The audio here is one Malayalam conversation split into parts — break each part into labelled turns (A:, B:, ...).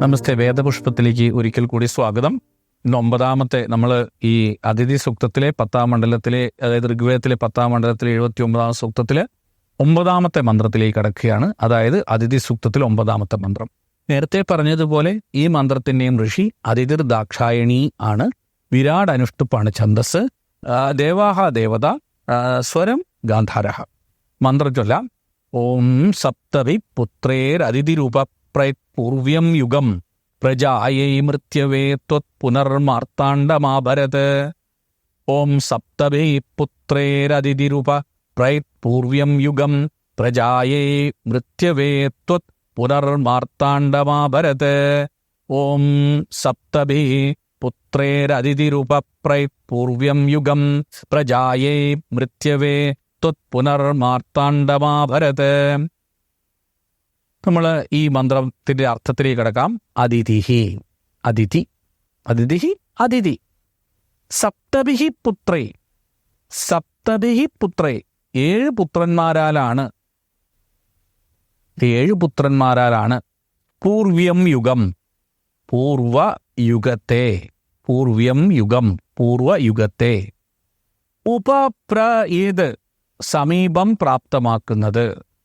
A: നമസ്തേ. വേദപുഷ്പത്തിലേക്ക് ഒരിക്കൽ കൂടി സ്വാഗതം. ഇന്ന് ഒമ്പതാമത്തെ നമ്മൾ ഈ അതിഥി സൂക്തത്തിലെ പത്താം മണ്ഡലത്തിലെ അതായത് ഋഗ്വേദത്തിലെ പത്താം മണ്ഡലത്തിലെ എഴുപത്തി ഒമ്പതാം സൂക്തത്തിലെ ഒമ്പതാമത്തെ മന്ത്രത്തിലേക്ക് കടക്കുകയാണ്. അതായത് അതിഥി സൂക്തത്തിൽ ഒമ്പതാമത്തെ മന്ത്രം. നേരത്തെ പറഞ്ഞതുപോലെ ഈ മന്ത്രത്തിന്റെയും ഋഷി അതിഥിർ ദാക്ഷായണി ആണ്. വിരാട് അനുഷ്ടുപ്പാണ് ഛന്ദസ്. ദേവാഹ ദേവത സ്വരം ഗാന്ധാരഹ. മന്ത്രം ചൊല്ലാം. ഓം സപ്തവി പുത്രേരതിഥിരൂപ പൂർവ്യം യുഗം പ്രജായൈ മൃത്യവേ ത്വത് പുനർമാർത്താണ്ഡമാഭരത് ഓം സപ്തവേ പുത്രേരതിഥിരുപ പൂർവ്യം യുഗം പ്രജായൈ മൃത്യവേ ത്വത് പുനർമാർത്താണ്ഡമാഭരത് ഓം സപ്തഭി പുത്രേരതിഥിരുപ പൂർവ്യം യുഗം പ്രജായൈ മൃത്യവേ ത്വത് പുനർമാർത്താണ്ഡമാഭരത് നമ്മൾ ഈ മന്ത്രത്തിന്റെ അർത്ഥത്തിലേക്ക് കിടക്കാം. അതിഥിഹി അതിഥി അതിഥിഹി അതിഥി. സപ്തഭിഹി പുത്രേ സപ്തഭിഹി പുത്രേ. ഏഴ് പുത്രന്മാരാലാണ് ഏഴ് പുത്രന്മാരാലാണ് പൂർവ്യം യുഗം. പൂർവ യുഗത്തെ പൂർവ്യം യുഗം പൂർവയുഗത്തെ ഉപപ്ര ഏത്? സമീപം പ്രാപ്തമാക്കുന്നത്.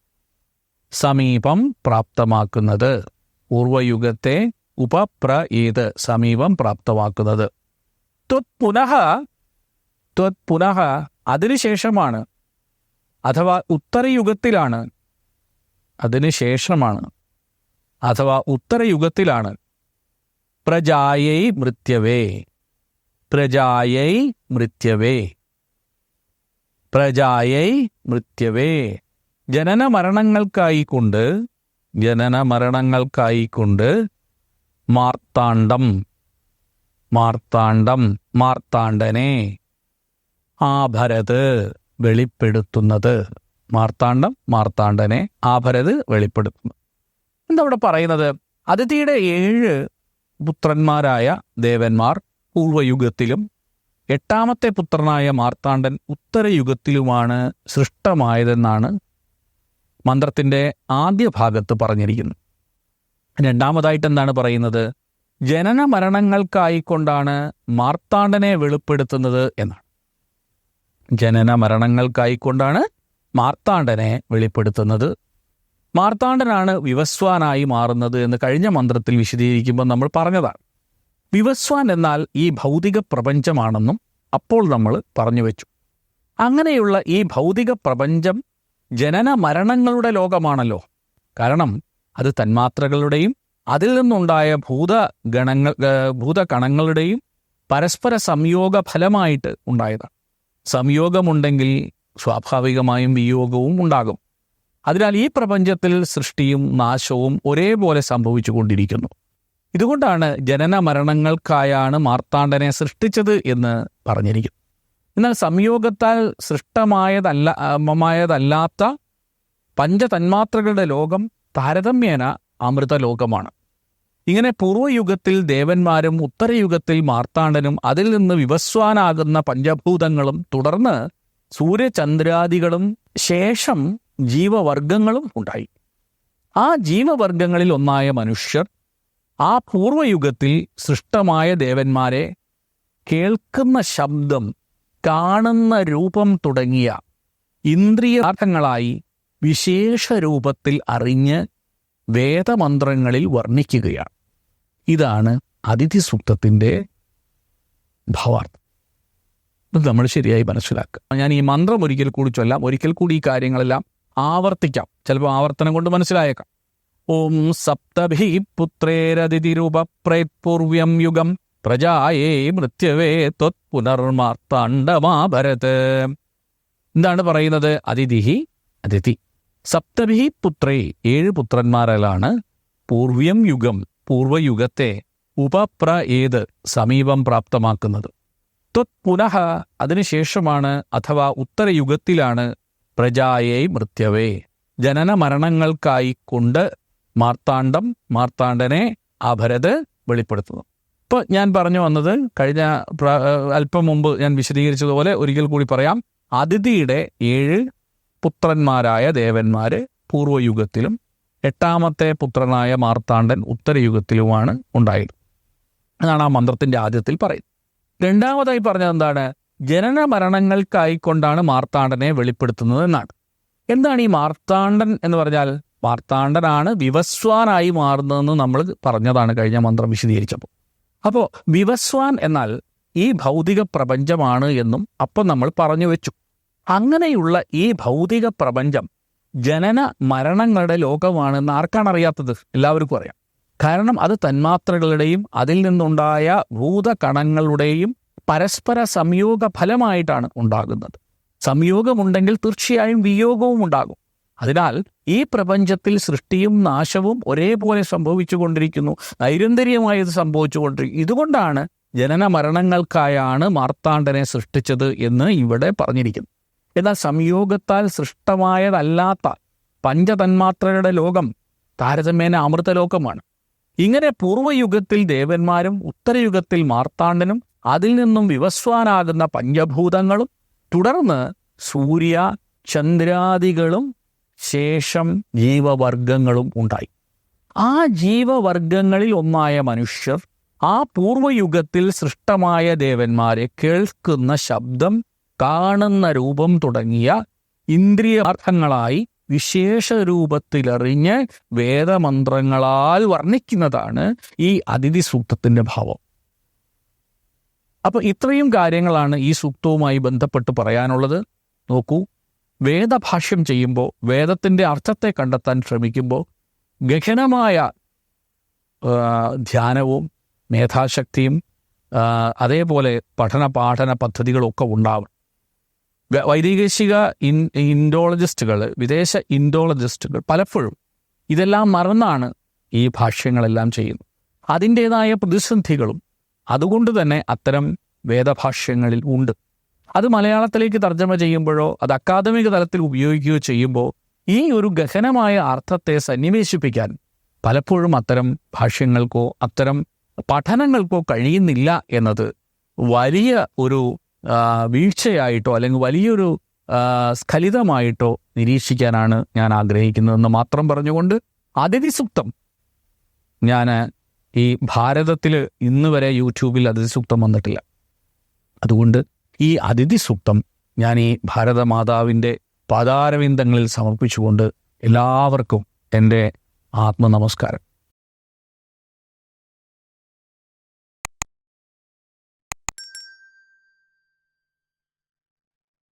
A: സമീപം പ്രാപ്തമാക്കുന്നത്. പൂർവയുഗത്തെ ഉപപ്ര ഏത് സമീപം പ്രാപ്തമാക്കുന്നത്. ത്വത് പുനഃ ത്വത് പുനഃ അതിനുശേഷമാണ്. അഥവാ ഉത്തരയുഗത്തിലാണ്. അതിനുശേഷമാണ്. അഥവാ ഉത്തരയുഗത്തിലാണ്. പ്രജായൈ മൃത്യവേ. പ്രജായൈ മൃത്യവേ. പ്രജായൈ മൃത്യവേ. ജനന മരണങ്ങൾക്കായി കൊണ്ട് ജനന മരണങ്ങൾക്കായി കൊണ്ട് മാർത്താണ്ഡം മാർത്താണ്ഡം മാർത്താണ്ഡനെ ആഭരത് വെളിപ്പെടുത്തുന്നത്. മാർത്താണ്ഡം മാർത്താണ്ഡനെ ആഭരത് വെളിപ്പെടുത്തുന്നു എന്താ ഇവിടെ പറയുന്നത്? അതിഥിയുടെ ഏഴ് പുത്രന്മാരായ ദേവന്മാർ പൂർവയുഗത്തിലും എട്ടാമത്തെ പുത്രനായ മാർത്താണ്ഡൻ ഉത്തരയുഗത്തിലുമാണ് സൃഷ്ടമായതെന്നാണ് മന്ത്രത്തിന്റെ ആദ്യ ഭാഗത്ത് പറഞ്ഞിരിക്കുന്നു. രണ്ടാമതായിട്ട് എന്താണ് പറയുന്നത്? ജനന മരണങ്ങൾക്കായിക്കൊണ്ടാണ് മാർത്താണ്ഡനെ വെളിപ്പെടുത്തുന്നത് എന്നാണ്. ജനന മരണങ്ങൾക്കായിക്കൊണ്ടാണ് മാർത്താണ്ഡനെ വെളിപ്പെടുത്തുന്നത്. മാർത്താണ്ഡനാണ് വിവസ്വാനായി മാറുന്നത് എന്ന് കഴിഞ്ഞ മന്ത്രത്തിൽ വിശദീകരിക്കുമ്പോൾ നമ്മൾ പറഞ്ഞതാണ്. വിവസ്വാൻ എന്നാൽ ഈ ഭൗതിക പ്രപഞ്ചമാണെന്നും അപ്പോൾ നമ്മൾ പറഞ്ഞു വെച്ചു. അങ്ങനെയുള്ള ഈ ഭൗതിക പ്രപഞ്ചം ജനന മരണങ്ങളുടെ ലോകമാണല്ലോ. കാരണം അത് തന്മാത്രകളുടെയും അതിൽ നിന്നുണ്ടായ ഭൂതഗണങ്ങൾ ഭൂതകണങ്ങളുടെയും പരസ്പര സംയോഗ ഫലമായിട്ട് ഉണ്ടായതാണ്. സംയോഗമുണ്ടെങ്കിൽ സ്വാഭാവികമായും വിയോഗവും ഉണ്ടാകും. അതിനാൽ ഈ പ്രപഞ്ചത്തിൽ സൃഷ്ടിയും നാശവും ഒരേപോലെ സംഭവിച്ചുകൊണ്ടിരിക്കുന്നു. ഇതുകൊണ്ടാണ് ജനന മരണങ്ങൾക്കായാണ് മാർത്താണ്ഡനെ സൃഷ്ടിച്ചത് എന്ന് പറഞ്ഞിരിക്കുന്നു എന്നാൽ സംയോഗത്താൽ സൃഷ്ടമായതല്ല മായതല്ലാത്ത പഞ്ചതന്മാത്രകളുടെ ലോകം താരതമ്യേന അമൃതലോകമാണ്. ഇങ്ങനെ പൂർവയുഗത്തിൽ ദേവന്മാരും ഉത്തരയുഗത്തിൽ മാർത്താണ്ഡനും അതിൽ നിന്ന് വിവസ്വാനാകുന്ന പഞ്ചഭൂതങ്ങളും തുടർന്ന് സൂര്യചന്ദ്രാദികളും ശേഷം ജീവവർഗങ്ങളും ഉണ്ടായി. ആ ജീവവർഗങ്ങളിൽ ഒന്നായ മനുഷ്യർ ആ പൂർവയുഗത്തിൽ സൃഷ്ടമായ ദേവന്മാരെ കേൾക്കുന്ന ശബ്ദം കാണുന്ന രൂപം തുടങ്ങിയ ഇന്ദ്രിയാർത്ഥങ്ങളായി വിശേഷ രൂപത്തിൽ അറിഞ്ഞ് വേദമന്ത്രങ്ങളിൽ വർണിക്കുകയാണ്. ഇതാണ് അതിഥി സൂക്തത്തിന്റെ ഭാവാർത്ഥം. ഇത് നമ്മൾ ശരിയായി മനസ്സിലാക്കുക. ഞാൻ ഈ മന്ത്രം ഒരിക്കൽ കൂടി ചൊല്ലാം ഒരിക്കൽ കൂടി ഈ കാര്യങ്ങളെല്ലാം ആവർത്തിക്കാം. ചിലപ്പോൾ ആവർത്തനം കൊണ്ട് മനസ്സിലായേക്കാം. ഓം സപ്തഭി പുത്രേരതിഥിരൂപ പ്രേത്പൂർവ്യം യുഗം പ്രജായേ മൃത്യവേ ത്വത് പുനർമാർത്താണ്ഡമാഭരത് എന്താണ് പറയുന്നത്? അതിഥിഹി അതിഥി. സപ്തഭി പുത്രേ ഏഴ് പുത്രന്മാരിലാണ് പൂർവ്യം യുഗം പൂർവയുഗത്തെ ഉപപ്ര ഏത് സമീപം പ്രാപ്തമാക്കുന്നത്. ത്വത് പുനഃ അതിനുശേഷമാണ് അഥവാ ഉത്തരയുഗത്തിലാണ് പ്രജായേ മൃത്യവേ. ജനന മരണങ്ങൾക്കായി കൊണ്ട് മാർത്താണ്ഡം മാർത്താണ്ഡനെ അഭരത് വെളിപ്പെടുത്തുന്നു. ഇപ്പൊ ഞാൻ പറഞ്ഞു വന്നത് കഴിഞ്ഞ അല്പം മുമ്പ് ഞാൻ വിശദീകരിച്ചതുപോലെ ഒരിക്കൽ കൂടി പറയാം. അതിഥിയുടെ ഏഴ് പുത്രന്മാരായ ദേവന്മാര് പൂർവയുഗത്തിലും എട്ടാമത്തെ പുത്രനായ മാർത്താണ്ഡൻ ഉത്തരയുഗത്തിലുമാണ് ഉണ്ടായത്. അതാണ് ആ മന്ത്രത്തിന്റെ ആദ്യത്തിൽ പറയുന്നത്. രണ്ടാമതായി പറഞ്ഞത് എന്താണ്? ജനന മരണങ്ങൾക്കായിക്കൊണ്ടാണ് മാർത്താണ്ഡനെ വെളിപ്പെടുത്തുന്നത് എന്നാണ്. എന്താണ് ഈ മാർത്താണ്ഡൻ എന്ന് പറഞ്ഞാൽ? മാർത്താണ്ഡനാണ് വിവസ്വാനായി മാറുന്നതെന്ന് നമ്മൾ പറഞ്ഞതാണ് കഴിഞ്ഞ മന്ത്രം വിശദീകരിച്ചപ്പോൾ. അപ്പോൾ വിവസ്വാൻ എന്നാൽ ഈ ഭൗതിക പ്രപഞ്ചമാണ് എന്നും അപ്പം നമ്മൾ പറഞ്ഞു വെച്ചു. അങ്ങനെയുള്ള ഈ ഭൗതിക പ്രപഞ്ചം ജനന മരണങ്ങളുടെ ലോകമാണെന്ന് ആർക്കാണ് അറിയാത്തത്? എല്ലാവർക്കും അറിയാം. കാരണം അത് തന്മാത്രകളുടെയും അതിൽ നിന്നുണ്ടായ ഭൂതകണങ്ങളുടെയും പരസ്പര സംയോഗ ഫലമായിട്ടാണ് ഉണ്ടാകുന്നത്. സംയോഗമുണ്ടെങ്കിൽ തീർച്ചയായും വിയോഗവും ഉണ്ടാകും. അതിനാൽ ഈ പ്രപഞ്ചത്തിൽ സൃഷ്ടിയും നാശവും ഒരേപോലെ സംഭവിച്ചുകൊണ്ടിരിക്കുന്നു. നൈരന്തര്യമായി ഇത് സംഭവിച്ചുകൊണ്ടിരിക്കുന്നു. ഇതുകൊണ്ടാണ് ജനന മരണങ്ങൾക്കായാണ് മാർത്താണ്ഡനെ സൃഷ്ടിച്ചത് എന്ന് ഇവിടെ പറഞ്ഞിരിക്കുന്നു. എന്നാൽ സംയോഗത്താൽ സൃഷ്ടമായതല്ലാത്ത പഞ്ചതന്മാത്രയുടെ ലോകം താരതമ്യേന അമൃതലോകമാണ്. ഇങ്ങനെ പൂർവയുഗത്തിൽ ദേവന്മാരും ഉത്തരയുഗത്തിൽ മാർത്താണ്ഡനും അതിൽ നിന്നും വിവസ്വാനാകുന്ന പഞ്ചഭൂതങ്ങളും തുടർന്ന് സൂര്യ ചന്ദ്രാദികളും ശേഷം ജീവവർഗങ്ങളും ഉണ്ടായി. ആ ജീവവർഗങ്ങളിൽ ഒന്നായ മനുഷ്യർ ആ പൂർവയുഗത്തിൽ സൃഷ്ടമായ ദേവന്മാരെ കേൾക്കുന്ന ശബ്ദം കാണുന്ന രൂപം തുടങ്ങിയ ഇന്ദ്രിയാർത്ഥങ്ങളായി വിശേഷ രൂപത്തിലറിഞ്ഞ് വേദമന്ത്രങ്ങളാൽ വർണിക്കുന്നതാണ് ഈ അതിഥി സൂക്തത്തിന്റെ ഭാവം. അപ്പൊ ഇത്രയും കാര്യങ്ങളാണ് ഈ സൂക്തവുമായി ബന്ധപ്പെട്ട് പറയാനുള്ളത്. നോക്കൂ വേദഭാഷ്യം ചെയ്യുമ്പോൾ വേദത്തിന്റെ അർത്ഥത്തെ കണ്ടെത്താൻ ശ്രമിക്കുമ്പോൾ ഗഹനമായ ധ്യാനവും മേധാശക്തിയും അതേപോലെ പഠന പാഠന പദ്ധതികളൊക്കെ ഉണ്ടാവണം വ- വൈദികശിക ഇൻ ഇൻഡോളജിസ്റ്റുകൾ വിദേശ ഇൻഡോളജിസ്റ്റുകൾ പലപ്പോഴും ഇതെല്ലാം മറന്നാണ് ഈ ഭാഷ്യങ്ങളെല്ലാം ചെയ്യുന്നത്. അതിന്റേതായ പ്രതിസന്ധികളും അതുകൊണ്ട് തന്നെ അത്തരം വേദഭാഷ്യങ്ങളിൽ ഉണ്ട്. അത് മലയാളത്തിലേക്ക് തർജമ ചെയ്യുമ്പോഴോ അത് അക്കാദമിക തലത്തിൽ ഉപയോഗിക്കുകയോ ചെയ്യുമ്പോൾ ഈ ഒരു ഗഹനമായ അർത്ഥത്തെ സന്നിവേശിപ്പിക്കാൻ പലപ്പോഴും അത്തരം ഭാഷ്യങ്ങൾക്കോ അത്തരം പഠനങ്ങൾക്കോ കഴിയുന്നില്ല എന്നത് വലിയ ഒരു വീഴ്ചയായിട്ടോ അല്ലെങ്കിൽ വലിയൊരു സ്ഖലിതമായിട്ടോ നിരീക്ഷിക്കാനാണ് ഞാൻ ആഗ്രഹിക്കുന്നതെന്ന് മാത്രം പറഞ്ഞുകൊണ്ട് അതിഥി സൂക്തം ഞാൻ ഈ ഭാരതത്തിൽ ഇന്നുവരെ യൂട്യൂബിൽ അതിഥി സൂക്തം വന്നിട്ടില്ല. അതുകൊണ്ട് ഈ അതിഥി സൂക്തം ഞാൻ ഈ ഭാരതമാതാവിന്റെ പദാരവിന്ദങ്ങളിൽ സമർപ്പിച്ചുകൊണ്ട് എല്ലാവർക്കും എന്റെ ആത്മനമസ്കാരം.